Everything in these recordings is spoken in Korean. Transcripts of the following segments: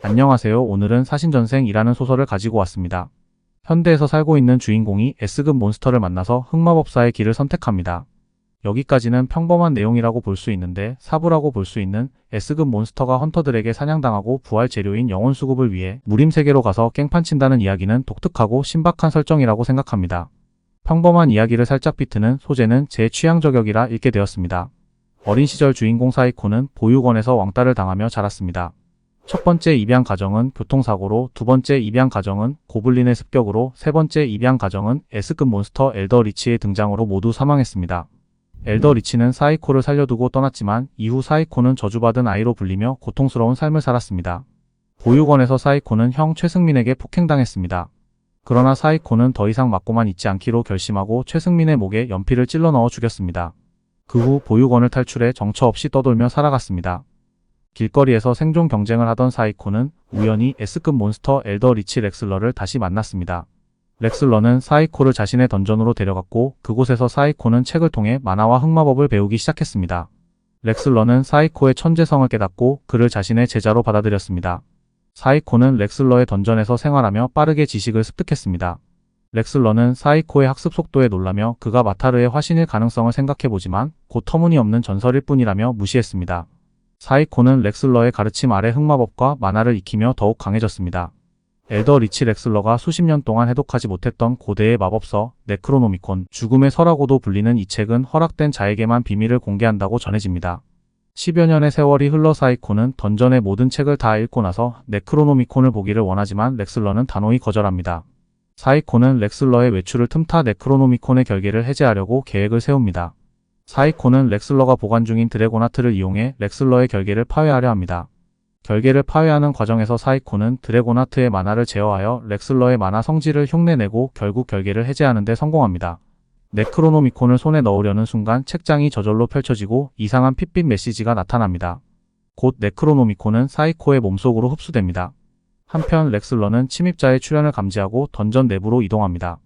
안녕하세요. 오늘은 사신전생이라는 소설을 가지고 왔습니다. 현대에서 살고 있는 주인공이 S급 몬스터를 만나서 흑마법사의 길을 선택합니다. 여기까지는 평범한 내용이라고 볼 수 있는데 사부라고 볼 수 있는 S급 몬스터가 헌터들에게 사냥당하고 부활 재료인 영혼 수급을 위해 무림 세계로 가서 깽판 친다는 이야기는 독특하고 신박한 설정이라고 생각합니다. 평범한 이야기를 살짝 비트는 소재는 제 취향 저격이라 읽게 되었습니다. 어린 시절 주인공 사이코는 보육원에서 왕따를 당하며 자랐습니다. 첫 번째 입양 가정은 교통사고로, 두 번째 입양 가정은 고블린의 습격으로, 세 번째 입양 가정은 S급 몬스터 엘더 리치의 등장으로 모두 사망했습니다. 엘더 리치는 사이코를 살려두고 떠났지만 이후 사이코는 저주받은 아이로 불리며 고통스러운 삶을 살았습니다. 보육원에서 사이코는 형 최승민에게 폭행당했습니다. 그러나 사이코는 더 이상 맞고만 있지 않기로 결심하고 최승민의 목에 연필을 찔러 넣어 죽였습니다. 그 후 보육원을 탈출해 정처 없이 떠돌며 살아갔습니다. 길거리에서 생존 경쟁을 하던 사이코는 우연히 S급 몬스터 엘더 리치 렉슬러를 다시 만났습니다. 렉슬러는 사이코를 자신의 던전으로 데려갔고 그곳에서 사이코는 책을 통해 만화와 흑마법을 배우기 시작했습니다. 렉슬러는 사이코의 천재성을 깨닫고 그를 자신의 제자로 받아들였습니다. 사이코는 렉슬러의 던전에서 생활하며 빠르게 지식을 습득했습니다. 렉슬러는 사이코의 학습 속도에 놀라며 그가 마타르의 화신일 가능성을 생각해보지만 곧 터무니없는 전설일 뿐이라며 무시했습니다. 사이코는 렉슬러의 가르침 아래 흑마법과 만화를 익히며 더욱 강해졌습니다. 엘더 리치 렉슬러가 수십 년 동안 해독하지 못했던 고대의 마법서 네크로노미콘 죽음의 서라고도 불리는 이 책은 허락된 자에게만 비밀을 공개한다고 전해집니다. 10여 년의 세월이 흘러 사이코는 던전의 모든 책을 다 읽고 나서 네크로노미콘을 보기를 원하지만 렉슬러는 단호히 거절합니다. 사이코는 렉슬러의 외출을 틈타 네크로노미콘의 결계를 해제하려고 계획을 세웁니다. 사이코는 렉슬러가 보관 중인 드래곤하트를 이용해 렉슬러의 결계를 파괴하려 합니다. 결계를 파괴하는 과정에서 사이코는 드래곤하트의 만화를 제어하여 렉슬러의 만화 성질을 흉내내고 결국 결계를 해제하는 데 성공합니다. 네크로노미콘을 손에 넣으려는 순간 책장이 저절로 펼쳐지고 이상한 핏빛 메시지가 나타납니다. 곧 네크로노미콘은 사이코의 몸속으로 흡수됩니다. 한편 렉슬러는 침입자의 출현을 감지하고 던전 내부로 이동합니다.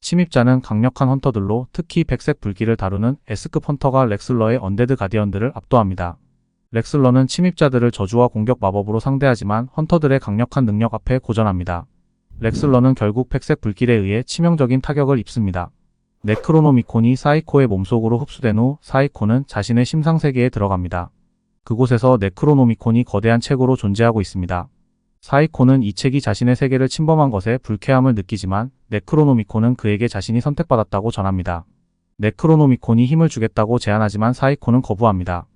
침입자는 강력한 헌터들로 특히 백색 불길을 다루는 S급 헌터가 렉슬러의 언데드 가디언들을 압도합니다. 렉슬러는 침입자들을 저주와 공격 마법으로 상대하지만 헌터들의 강력한 능력 앞에 고전합니다. 렉슬러는 결국 백색 불길에 의해 치명적인 타격을 입습니다. 네크로노미콘이 사이코의 몸속으로 흡수된 후 사이코는 자신의 심상세계에 들어갑니다. 그곳에서 네크로노미콘이 거대한 책으로 존재하고 있습니다. 사이코는 이 책이 자신의 세계를 침범한 것에 불쾌함을 느끼지만 네크로노미콘은 그에게 자신이 선택받았다고 전합니다. 네크로노미콘이 힘을 주겠다고 제안하지만 사이코는 거부합니다.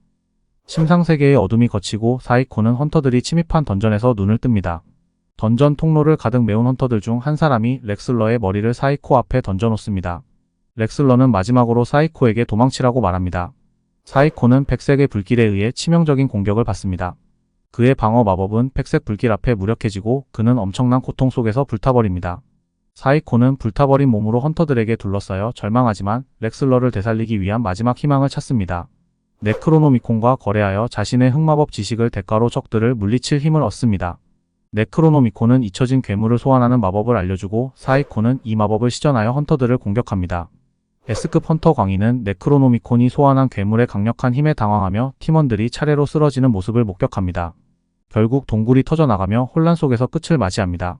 심상세계의 어둠이 걷히고 사이코는 헌터들이 침입한 던전에서 눈을 뜹니다. 던전 통로를 가득 메운 헌터들 중 한 사람이 렉슬러의 머리를 사이코 앞에 던져놓습니다. 렉슬러는 마지막으로 사이코에게 도망치라고 말합니다. 사이코는 백색의 불길에 의해 치명적인 공격을 받습니다. 그의 방어 마법은 백색 불길 앞에 무력해지고 그는 엄청난 고통 속에서 불타버립니다. 사이코는 불타버린 몸으로 헌터들에게 둘러싸여 절망하지만 렉슬러를 되살리기 위한 마지막 희망을 찾습니다. 네크로노미콘과 거래하여 자신의 흑마법 지식을 대가로 적들을 물리칠 힘을 얻습니다. 네크로노미콘은 잊혀진 괴물을 소환하는 마법을 알려주고 사이코는 이 마법을 시전하여 헌터들을 공격합니다. S급 헌터 광희는 네크로노미콘이 소환한 괴물의 강력한 힘에 당황하며 팀원들이 차례로 쓰러지는 모습을 목격합니다. 결국 동굴이 터져나가며 혼란 속에서 끝을 맞이합니다.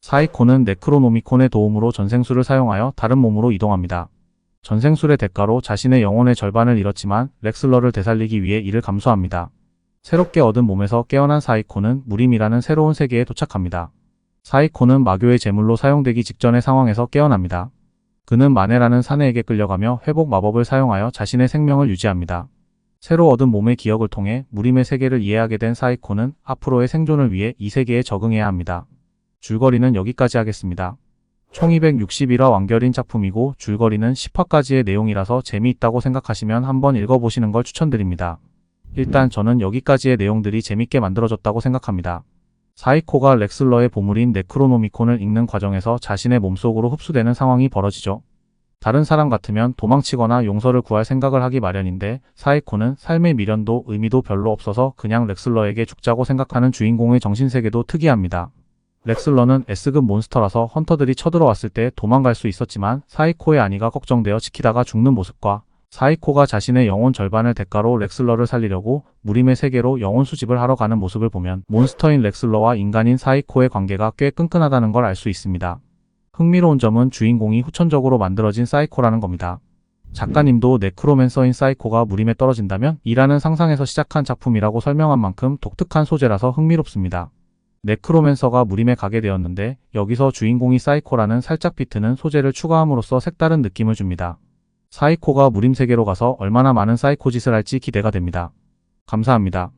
사이코는 네크로노미콘의 도움으로 전생술을 사용하여 다른 몸으로 이동합니다. 전생술의 대가로 자신의 영혼의 절반을 잃었지만 렉슬러를 되살리기 위해 이를 감수합니다. 새롭게 얻은 몸에서 깨어난 사이코는 무림이라는 새로운 세계에 도착합니다. 사이코는 마교의 제물로 사용되기 직전의 상황에서 깨어납니다. 그는 마네라는 사내에게 끌려가며 회복 마법을 사용하여 자신의 생명을 유지합니다. 새로 얻은 몸의 기억을 통해 무림의 세계를 이해하게 된 사이코는 앞으로의 생존을 위해 이 세계에 적응해야 합니다. 줄거리는 여기까지 하겠습니다. 총 261화 완결인 작품이고 줄거리는 10화까지의 내용이라서 재미있다고 생각하시면 한번 읽어보시는 걸 추천드립니다. 일단 저는 여기까지의 내용들이 재밌게 만들어졌다고 생각합니다. 사이코가 렉슬러의 보물인 네크로노미콘을 읽는 과정에서 자신의 몸속으로 흡수되는 상황이 벌어지죠. 다른 사람 같으면 도망치거나 용서를 구할 생각을 하기 마련인데 사이코는 삶의 미련도 의미도 별로 없어서 그냥 렉슬러에게 죽자고 생각하는 주인공의 정신세계도 특이합니다. 렉슬러는 S급 몬스터라서 헌터들이 쳐들어왔을 때 도망갈 수 있었지만 사이코의 아니가 걱정되어 지키다가 죽는 모습과 사이코가 자신의 영혼 절반을 대가로 렉슬러를 살리려고 무림의 세계로 영혼 수집을 하러 가는 모습을 보면 몬스터인 렉슬러와 인간인 사이코의 관계가 꽤 끈끈하다는 걸 알 수 있습니다. 흥미로운 점은 주인공이 후천적으로 만들어진 사이코라는 겁니다. 작가님도 네크로맨서인 사이코가 무림에 떨어진다면 이라는 상상에서 시작한 작품이라고 설명한 만큼 독특한 소재라서 흥미롭습니다. 네크로맨서가 무림에 가게 되었는데 여기서 주인공이 사이코라는 살짝 비트는 소재를 추가함으로써 색다른 느낌을 줍니다. 사이코가 무림 세계로 가서 얼마나 많은 사이코 짓을 할지 기대가 됩니다. 감사합니다.